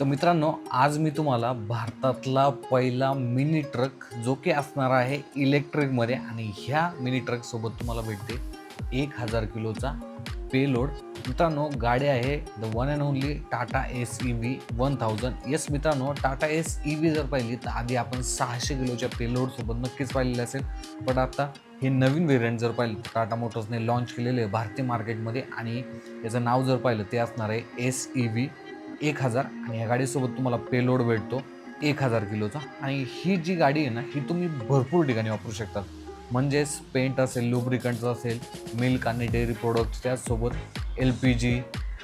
तर मित्रांनो आज मी तुम्हाला भारतातला पहिला मिनी ट्रक जो की असणार आहे इलेक्ट्रिकमध्ये आणि ह्या मिनी ट्रकसोबत तुम्हाला भेटते एक हजार किलोचा पेलोड मित्रांनो गाडी आहे the one and only Tata Ace E V one thousand yes मित्रांनो टाटा एस ई व्ही जर पाहिली तर आधी आपण सहाशे किलोच्या पेलोडसोबत नक्कीच पाहिलेलं असेल. पण आता हे नवीन व्हेरियंट जर पाहिलं तर टाटा मोटर्सने लॉन्च केलेले आहे भारतीय मार्केटमध्ये आणि याचं नाव जर पाहिलं ते असणार आहे एस ई व्ही एक हजार आणि ह्या गाडीसोबत तुम्हाला पेलोड भेटतो एक हजार किलोचा. आणि ही जी गाडी आहे ना ही तुम्ही भरपूर ठिकाणी वापरू शकता म्हणजेच पेंट असेल लुब्रिकंटचं असेल मिल्क आणि डेअरी प्रोडक्ट्स त्याचसोबत एल पी जी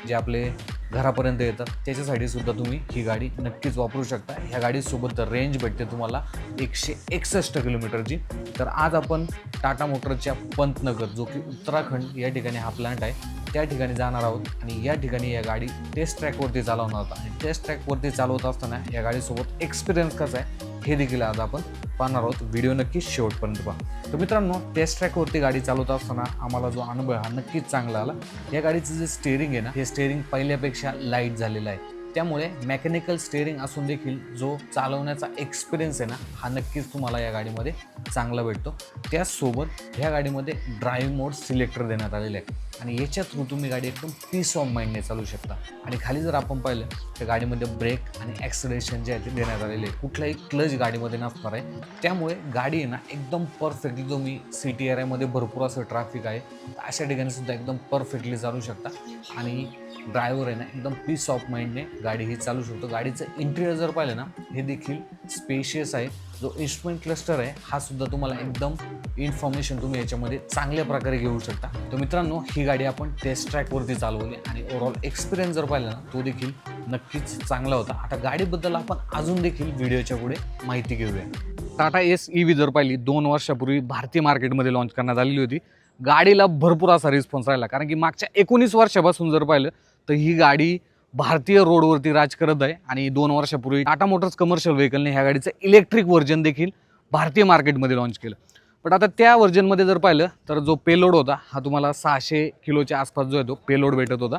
जे आपले घरापर्यंत येतात त्याच्यासाठी सुद्धा तुम्ही ही गाडी नक्कीच वापरू शकता. ह्या गाडीसोबत रेंज भेटते तुम्हाला एकशे एकसष्ट किलोमीटरची. तर आज आपण टाटा मोटरच्या पंतनगर जो की उत्तराखंड या ठिकाणी हा प्लांट आहे त्या ठिकाणी जाणार आहोत आणि या ठिकाणी या गाडी टेस्ट ट्रॅकवरती चालवणार आहोत. आणि टेस्ट ट्रॅकवरती चालवत असताना या गाडीसोबत एक्सपिरियन्स कसा आहे हे देखील आज आपण पाहणार आहोत. व्हिडिओ नक्कीच शेवटपर्यंत पहा. तर मित्रांनो टेस्ट ट्रॅकवरती गाडी चालवत असताना आम्हाला जो अनुभव हा नक्कीच चांगला आला. या गाडीचं जे स्टेअरिंग आहे ना हे स्टेअरिंग पहिल्यापेक्षा लाइट झालेलं आहे. त्यामुळे मेकॅनिकल स्टेअरिंग असून देखील जो चालवण्याचा एक्सपिरियन्स आहे ना हा नक्कीच तुम्हाला या गाडीमध्ये चांगला भेटतो. त्याचसोबत ह्या गाडीमध्ये ड्राईव्ह मोड सिलेक्टर देण्यात आलेले आहे. आणि याच्या थ्रू तुम्ही गाडी एकदम पीस ऑफ माइंडने चालू शकता. आणि खाली जर आपण पाहिलं तर गाडीमध्ये ब्रेक आणि ॲक्सिलेशन जे आहे ते देण्यात आलेले आहे. कुठलाही क्लच गाडीमध्ये नसणार आहे. त्यामुळे गाडी आहे ना एकदम परफेक्टली तुम्ही सिटी एरियामध्ये भरपूर असं ट्रॅफिक आहे. तर अशा ठिकाणी सुद्धा एकदम परफेक्टली चालू शकता. आणि ड्रायव्हर आहे ना एकदम पीस ऑफ माइंडने गाडी ही चालू शकतो. गाडीचं इंटिरियर जर पाहिलं ना हे देखील स्पेशियस आहे. जो इन्स्ट्रुमेंट क्लस्टर आहे हा सुद्धा तुम्हाला एकदम इन्फॉर्मेशन तुम्ही याच्यामध्ये चांगल्या प्रकारे घेऊ शकता. तर मित्रांनो ही गाडी आपण टेस्ट ट्रॅकवरती चालवली आणि ओव्हरऑल एक्सपिरियन्स जर पाहिला ना तो देखील नक्कीच चांगला होता. आता गाडीबद्दल आपण अजून देखील व्हिडिओच्या पुढे माहिती घेऊया. टाटा एस ई व्ही जर पाहिली दोन वर्षापूर्वी भारतीय मार्केटमध्ये लॉन्च करण्यात आलेली होती. गाडीला भरपूर असा रिस्पॉन्स राहिला. कारण की मागच्या एकोणीस वर्षापासून जर पाहिलं तर ही गाडी भारतीय रोडवरती राज करत आहे आणि दोन वर्षापूर्वी टाटा मोटर्स कमर्शियल व्हेकलने ह्या गाडीचं इलेक्ट्रिक व्हर्जन देखील भारतीय मार्केटमध्ये लॉन्च केलं. पण आता त्या व्हर्जनमध्ये जर पाहिलं तर जो पेलोड होता हा तुम्हाला सहाशे किलोच्या आसपास जो आहे तो पेलोड भेटत होता.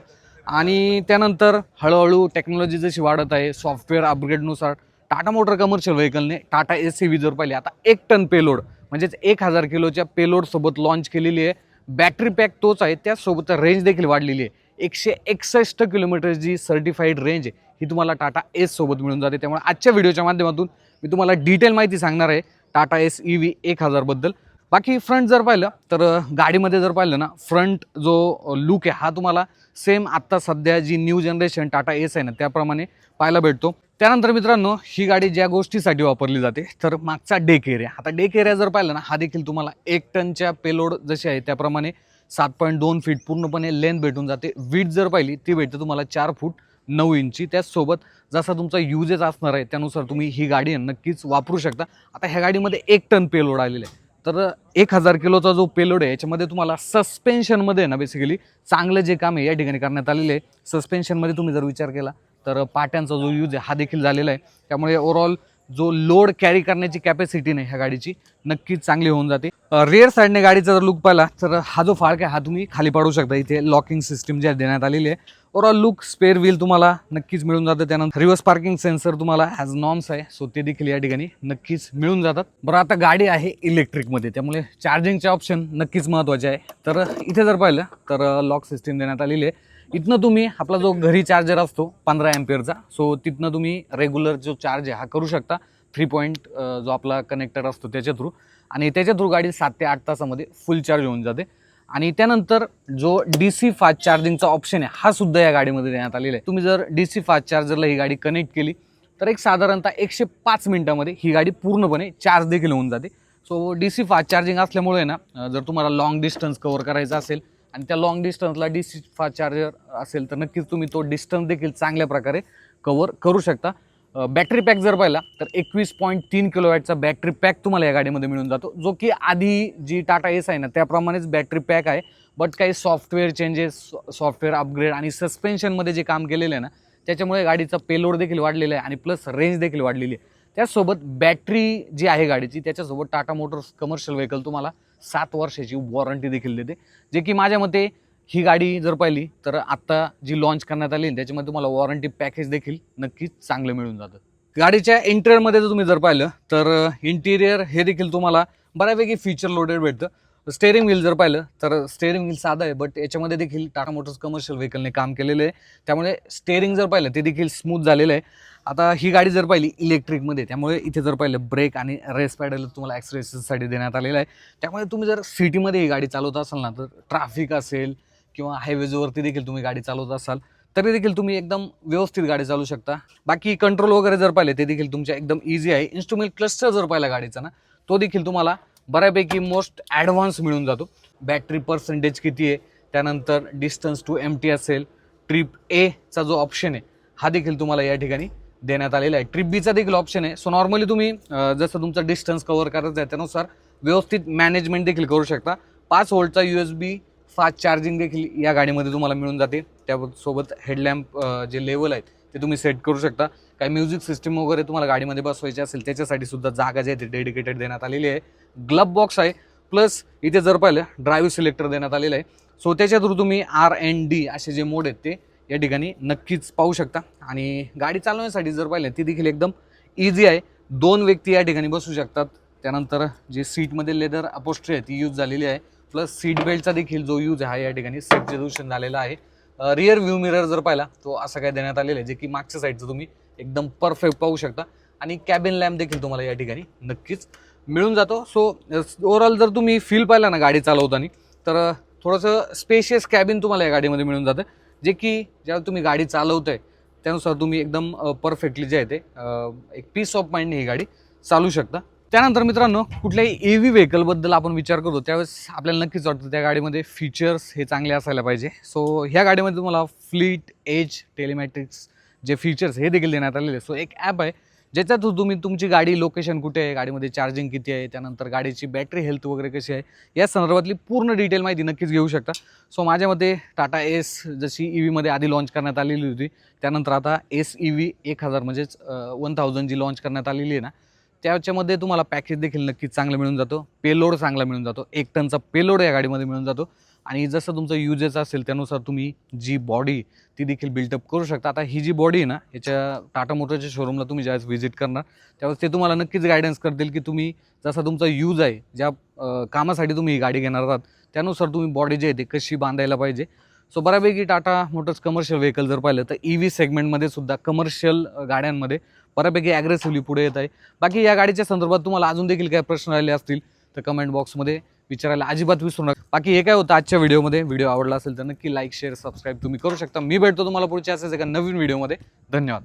आणि त्यानंतर हळूहळू टेक्नॉलॉजी जशी वाढत आहे सॉफ्टवेअर अपग्रेडनुसार टाटा मोटर कमर्शियल व्हेकलने टाटा एस सी व्ही जर पाहिली आता एक टन पेलोड म्हणजेच एक हजार किलोच्या पेलोडसोबत लॉन्च केलेली आहे. बॅटरी पॅक तोच आहे त्याचसोबत रेंज देखील वाढलेली आहे. एकशे एकसष्ट किलोमीटर जी सर्टिफाईड रेंज आहे ही तुम्हाला टाटा एस सोबत मिळून जाते. त्यामुळे आजच्या व्हिडिओच्या माध्यमातून मी तुम्हाला डिटेल माहिती सांगणार आहे टाटा एस ई व्ही एक हजारबद्दल बाकी फ्रंट जर पाहिलं तर गाडीमध्ये जर पाहिलं ना फ्रंट जो लुक आहे हा तुम्हाला सेम आत्ता सध्या जी न्यू जनरेशन टाटा एस आहे ना त्याप्रमाणे पाहायला भेटतो. त्यानंतर मित्रांनो ही गाडी ज्या गोष्टीसाठी वापरली जाते तर मागचा डेक एरिया आता डेक एरिया जर पाहिलं ना हा देखील तुम्हाला एक टनच्या पेलोड जशी आहे त्याप्रमाणे सात पॉईंट दोन फीट पूर्णपणे लेंथ भेटून जाते. वीट जर पाहिली ती भेटते तुम्हाला चार फूट नऊ इंची त्याचसोबत जसा तुमचा युजेस असणार आहे त्यानुसार तुम्ही ही गाडी नक्कीच वापरू शकता. आता ह्या गाडीमध्ये एक टन पेलोड आलेलं आहे. तर एक हजार किलोचा जो पेलोड आहे याच्यामध्ये तुम्हाला सस्पेन्शनमध्ये ना बेसिकली चांगलं जे काम आहे या ठिकाणी करण्यात आलेलं आहे. सस्पेन्शनमध्ये तुम्ही जर विचार केला तर पाट्यांचा जो यूज आहे हा देखील झालेला आहे. त्यामुळे ओव्हरऑल जो लोड कॅरी करण्याची कॅपॅसिटी नाही ह्या गाडीची नक्कीच चांगली होऊन जाते. रेअर साईडने गाडीचा जर लुक पाहिला तर हा जो फाळक आहे हा तुम्ही खाली पाडू शकता. इथे लॉकिंग सिस्टीम जी देण्यात आलेली आहे. ओव्हरऑल लुक स्पेअर व्हील तुम्हाला नक्कीच मिळून जातं. त्यानंतर रिव्हर्स पार्किंग सेन्सर तुम्हाला ॲज नॉम्स आहे. सो ते देखील या ठिकाणी नक्कीच मिळून जातात. बरं आता गाडी आहे इलेक्ट्रिकमध्ये त्यामुळे चार्जिंगचे ऑप्शन नक्कीच महत्त्वाचे आहे. तर इथे जर पाहिलं तर लॉक सिस्टीम देण्यात आलेली आहे. इथनं तुम्ही आपला जो घरी चार्जर असतो पंधरा एम्पियरचा सो तिथनं तुम्ही रेग्युलर जो चार्ज आहे हा करू शकता. थ्री पॉईंट जो आपला कनेक्टर असतो त्याच्या थ्रू आणि त्याच्या थ्रू गाडी सात ते आठ तासामध्ये फुल चार्ज होऊन जाते. आणि त्यानंतर जो डी सी फास्ट चार्जिंगचा ऑप्शन आहे हा सुद्धा या गाडीमध्ये देण्यात आलेला आहे. तुम्ही जर डी सी फास्ट चार्जरला ही गाडी कनेक्ट केली तर एक साधारणतः एकशे पाच मिनिटामध्ये ही गाडी पूर्णपणे चार्ज देखील होऊन जाते. So D C fast charging असल्यामुळे ना जर तुम्हाला लॉंग डिस्टन्स कव्हर करायचं असेल आणि त्या लॉंग डिस्टन्सला डी सी फास्ट चार्जर असेल तर नक्कीच तुम्ही तो डिस्टन्स देखील चांगल्या प्रकारे कव्हर करू शकता. बॅटरी पॅक जर पाहिला तर एकवीस पॉईंट तीन किलोवॅटचा बॅटरी पॅक तुम्हाला या गाडीमध्ये मिळून जातो. जो की आधी जी टाटा एस आहे ना त्याप्रमाणेच बॅटरी पॅक आहे. बट काही सॉफ्टवेअर चेंजेस सॉफ्टवेअर अपग्रेड आणि सस्पेन्शनमध्ये जे काम केलेलं आहे ना त्याच्यामुळे गाडीचा पेलोड देखील वाढलेला आहे आणि प्लस रेंज देखील वाढलेली आहे. त्याचसोबत बॅटरी जी आहे गाडीची त्याच्यासोबत टाटा मोटर्स कमर्शियल व्हेकल तुम्हाला सात वर्षाची वॉरंटी देखील देते. जे की माझ्या मते ही गाडी जर पाहिली तर आत्ता जी लॉन्च करण्यात आली त्याच्यामध्ये तुम्हाला वॉरंटी पॅकेज देखील नक्कीच चांगलं मिळून जातं. गाडीच्या इंटेरियरमध्ये जर तुम्ही जर पाहिलं तर इंटिरियर हे देखील तुम्हाला बऱ्यापैकी फीचर लोडेड भेटतं. स्टेअरिंग व्हील जर पाहिलं तर स्टेअरिंग व्हील साधं आहे बट याच्यामध्ये देखील टाटा मोटर्स कमर्शियल व्हेकलने काम केलेलं आहे. त्यामुळे स्टेअरिंग जर पाहिलं ते देखील स्मूथ झालेलं आहे. आता ही गाडी जर पाहिली इलेक्ट्रिकमध्ये त्यामुळे इथे जर पाहिलं ब्रेक आणि रेस पॅडल तुम्हाला ॲक्सरेससाठी देण्यात आलेलं आहे. त्यामुळे तुम्ही जर सिटीमध्ये ही गाडी चालवत असाल ना तर ट्रॅफिक असेल किंवा हायवेजवरती देखील तुम्ही गाडी चालवत असाल तरी देखील तुम्ही एकदम व्यवस्थित गाडी चालू शकता. बाकी कंट्रोल वगैरे जर पाहिले ते देखील तुमच्या एकदम इझी आहे. इन्स्ट्रुमेंट क्लस्टर जर पाहिला गाडीचा ना तो देखील तुम्हाला बऱ्यापैकी मोस्ट ॲडव्हान्स मिळून जातो. बॅटरी पर्सेंटेज किती आहे? त्यानंतर डिस्टन्स टू एम टी असेल ट्रिप एचा जो ऑप्शन आहे हा देखील तुम्हाला या ठिकाणी देण्यात आलेला आहे. ट्रिप बीचा देखील ऑप्शन आहे. सो नॉर्मली तुम्ही जसं तुमचा डिस्टन्स कवर करत आहे त्यानुसार व्यवस्थित मॅनेजमेंट देखील करू शकता. पाच व्होल्टचा U S B fast charging देखील या गाडीमध्ये तुम्हाला मिळून जाते. त्यासोबत हेडलॅम्प जे लेवल आहेत ते तुम्ही सेट करू शकता. काही म्युझिक सिस्टीम वगैरे तुम्हाला गाडीमध्ये बसवायची असेल त्याच्यासाठी सुद्धा जागा जी आहे ती डेडिकेटेड देण्यात आलेली आहे. ग्लब बॉक्स आहे. प्लस इथे जर पाहिलं ड्रायव्ह सिलेक्टर देण्यात आलेलं आहे. सो त्याच्या थ्रू तुम्ही आर एन डी असे जे मोड आहेत ते या ठिकाणी नक्कीच पाहू शकता. आणि गाडी चालवण्यासाठी जर पाहिलं ती देखील एकदम इझी आहे. दोन व्यक्ती या ठिकाणी बसू शकतात. त्यानंतर जे सीटमध्ये लेदर अपोस्ट्री आहे ती यूज झालेली आहे. प्लस सीट बेल्टचा देखील जो यूज आहे या ठिकाणी सबस्टिट्यूशन झालेला आहे. रिअर व्ह्यू मिरर जर पाहिला तो असं काय देण्यात आलेलं आहे जे की मागच्या साईडचं तुम्ही एकदम परफेक्ट पाहू शकता. आणि कॅबिन लॅम्प देखील तुम्हाला या ठिकाणी नक्कीच मिळून जातो. सो ओव्हरऑल जर तुम्ही फील पाहिला ना गाडी चालवताना तर थोडंसं स्पेशियस कॅबिन तुम्हाला या गाडीमध्ये मिळून जातं. जे की ज्यावेळेस तुम्ही गाडी चालवताय त्यानुसार तुम्ही एकदम परफेक्टली जे आहे ते एक पीस ऑफ माइंडने ही गाडी चालू शकता. त्यानंतर मित्रांनो कुठल्याही ए व्ही व्हेकलबद्दल आपण विचार करतो त्यावेळेस आपल्याला नक्कीच वाटतं त्या गाडीमध्ये फीचर्स हे चांगले असायला पाहिजे. सो ह्या गाडीमध्ये तुम्हाला फ्लीट एज टेलिमॅट्रिक्स जे फीचर्स हे देखील देण्यात आलेले सो एक ॲप आहे ज्याच्यात तुम्ही तुमची गाडी लोकेशन कुठे आहे गाडीमध्ये चार्जिंग किती आहे त्यानंतर गाडीची बॅटरी हेल्थ वगैरे कशी आहे या संदर्भातली पूर्ण डिटेल माहिती नक्कीच घेऊ शकता. सो माझ्या मते टाटा एस जशी ई व्हीमध्ये आधी लॉन्च करण्यात आलेली होती त्यानंतर आता एस ई व्ही एक हजार म्हणजेच वन थाउजंड जी लॉन्च करण्यात आलेली आहे ना त्याच्यामध्ये तुम्हाला पॅकेज देखील नक्कीच चांगलं मिळून जातो पेलोड चांगला मिळून जातो एक टनचा पेलोड या गाडीमध्ये मिळून जातो. आणि जसं तुमचं युजेस असेल त्यानुसार तुम्ही जी बॉडी ती देखील बिल्डअप करू शकता. आता ही जी बॉडी आहे ना याच्या टाटा मोटरच्या शोरूमला तुम्ही ज्यावेळेस व्हिजिट करणार त्यावेळेस ते तुम्हाला नक्कीच गायडन्स करतील की तुम्ही जसा तुमचा यूज आहे ज्या कामासाठी तुम्ही ही गाडी घेणार आहात त्यानुसार तुम्ही बॉडी जी आहे ती कशी बांधायला पाहिजे. सो बऱ्यापैकी टाटा मोटर्स कमर्शियल व्हेकल जर पाहिलं तर ई व्ही सेगमेंटमध्ये सुद्धा कमर्शियल गाड्यांमध्ये बऱ्यापैकी ॲग्रेसिव्हली पुढे येत आहे. बाकी या गाडीच्या संदर्भात तुम्हाला अजून देखील काही प्रश्न राहिले असतील तर कमेंट बॉक्समध्ये विचारायला अजिबात विसरू नका. बाकी हे काय होतं आजच्या व्हिडिओमध्ये? व्हिडिओ आवडला असेल तर नक्की लाईक शेअर सबस्क्राईब तुम्ही करू शकता. मी भेटतो तुम्हाला पुढच्या असेच एका नवीन व्हिडिओमध्ये. धन्यवाद.